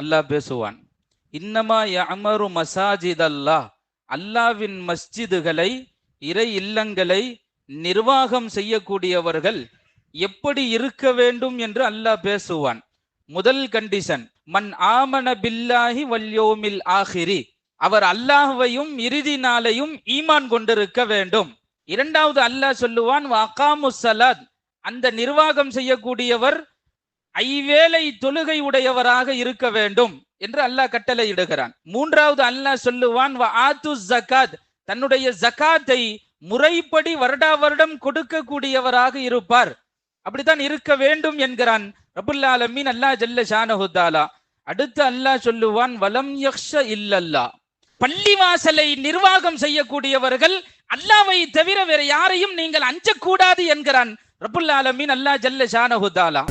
அல்லாஹ் பேசுவான். இன்னமா அமரு மசாஜித் அல்லாஹ் அல்லாவின் மஸ்ஜிதுகளை இறை இல்லங்களை நிர்வாகம் செய்யக்கூடியவர்கள் எப்படி இருக்க வேண்டும் என்று அல்லாஹ் பேசுவான். முதல் கண்டிஷன் மன் ஆமன பில்லாஹி வல்யோமில் ஆஹிரி அவர் அல்லாஹையும் இறுதி நாளையும் ஈமான் கொண்டிருக்க வேண்டும். இரண்டாவது அல்லாஹ் சொல்லுவான் வகாமு சலாத். அந்த நிர்வாகம் செய்யக்கூடியவர் ஐவேளை தொழுகை உடையவராக இருக்க வேண்டும் என்று அல்லாஹ் கட்டளை இடுகிறான் மூன்றாவது அல்லாஹ் சொல்லுவான் ஆத்து ஜகாத் தன்னுடைய ஜகாத்தை முறைப்படி வருடா வருடம் கொடுக்கக்கூடியவராக இருப்பார். அப்படித்தான் இருக்க வேண்டும் என்கிறான் ரபுல் ஆலமீன் அல்லாஹ் ஜல்ல ஷானஹுத்தாலா அடுத்து அல்லாஹ் சொல்லுவான் வலம் யக்ஷ இல்லல்லா. பள்ளிவாசலை நிர்வாகம் செய்யக்கூடியவர்கள் அல்லாவை தவிர வேற யாரையும் நீங்கள் அஞ்சக்கூடாது என்கிறான் ரபுல் ஆலமீன் அல்லாஹ் ஜல்ல ஷானஹுத்தாலா